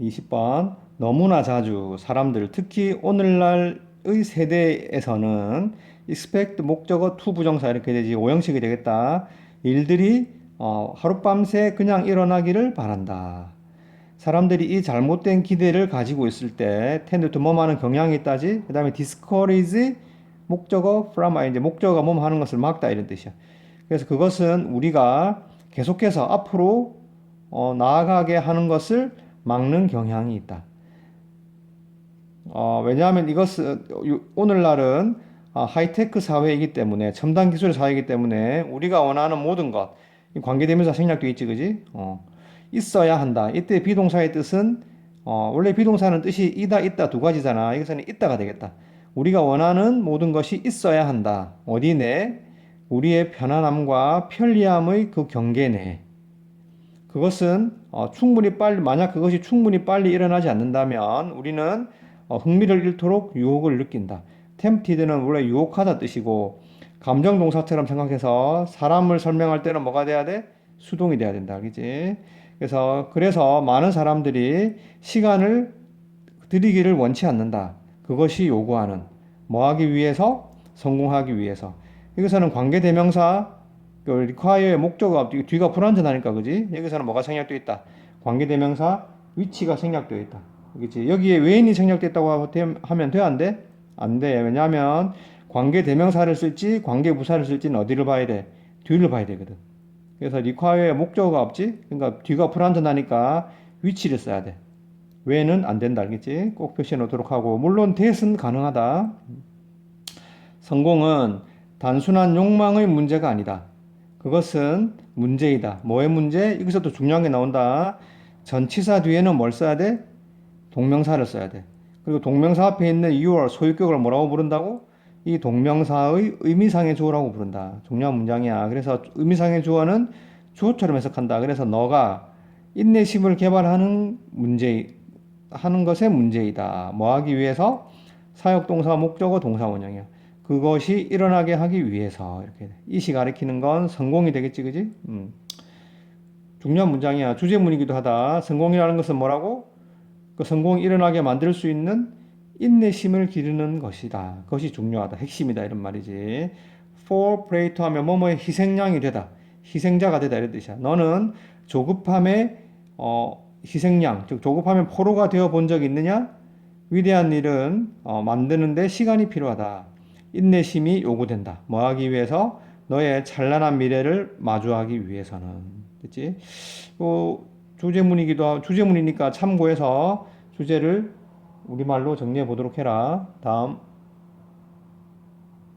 20번 너무나 자주 사람들 특히 오늘날의 세대에서는 expect 목적어 to 부정사 이렇게 되지 오형식이 되겠다. 일들이 어, 하룻밤새 그냥 일어나기를 바란다. 사람들이 이 잘못된 기대를 가지고 있을 때 to 뭐하는 경향이 있다지. 그다음에 discourage 목적어 from 이제 목적어가 뭐 하는 것을 막다 이런 뜻이야. 그래서 그것은 우리가 계속해서 앞으로 어, 나아가게 하는 것을 막는 경향이 있다. 어, 왜냐하면 이것은 요- 오늘날은 아, 하이테크 사회이기 때문에 첨단 기술의 사회이기 때문에 우리가 원하는 모든 것, 이 관계대명사 생략돼 있지, 그지? 어, 있어야 한다. 이때 비동사의 뜻은 어, 원래 비동사는 뜻이 이다, 있다 두 가지잖아. 이것은 있다가 되겠다. 우리가 원하는 모든 것이 있어야 한다. 어디 내? 우리의 편안함과 편리함의 그 경계 내에. 그것은 어, 충분히 빨리 만약 그것이 충분히 빨리 일어나지 않는다면 우리는 어, 흥미를 잃도록 유혹을 느낀다. tempted는 원래 유혹하다 뜻이고 감정 동사처럼 생각해서 사람을 설명할 때는 뭐가 돼야 돼? 수동이 돼야 된다. 그지? 그래서 그래서 많은 사람들이 시간을 들이기를 원치 않는다. 그것이 요구하는 뭐 하기 위해서 성공하기 위해서. 여기서는 관계 대명사 그 require의 목적어 뒤가 불완전하니까 그지? 여기서는 뭐가 생략되어 있다. 관계 대명사 위치가 생략되어 있다. 그렇지? 여기에 외인이 생략됐다고 하면 돼 안 돼? 안 돼. 왜냐하면 관계 대명사를 쓸지 관계 부사를 쓸지는 어디를 봐야 돼? 뒤를 봐야 되거든. 그래서 require의 목적어가 없지? 그러니까 뒤가 불완전하니까 위치를 써야 돼. 외는 안 된다. 알겠지? 꼭 표시해 놓도록 하고 물론 대은 가능하다. 성공은 단순한 욕망의 문제가 아니다. 그것은 문제이다. 뭐의 문제? 여기서 또 중요한 게 나온다. 전치사 뒤에는 뭘 써야 돼? 동명사를 써야 돼. 그리고 동명사 앞에 있는 your 소유격을 뭐라고 부른다고? 이 동명사의 의미상의 주어라고 부른다. 중요한 문장이야. 그래서 의미상의 주어는 주어처럼 해석한다. 그래서 너가 인내심을 개발하는 문제 하는 것의 문제이다. 뭐 하기 위해서 사역동사 목적어 동사 원형이야. 그것이 일어나게 하기 위해서 이렇게 이시 가리키는 건 성공이 되겠지, 그지? 음. 중요한 문장이야. 주제문이기도 하다. 성공이라는 것은 뭐라고? 그 성공이 일어나게 만들 수 있는 인내심을 기르는 것이다. 그것이 중요하다. 핵심이다. 이런 말이지. for prey to 하면 뭐뭐의 희생양이 되다. 희생자가 되다. 이런 뜻이야. 너는 조급함의 어, 희생양, 즉 조급함의 포로가 되어 본적 있느냐? 위대한 일은 어, 만드는데 시간이 필요하다. 인내심이 요구된다. 뭐 하기 위해서? 너의 찬란한 미래를 마주하기 위해서는. 그치? 어, 주제문이기도 하고, 주제문이니까 참고해서 주제를 우리말로 정리해 보도록 해라. 다음.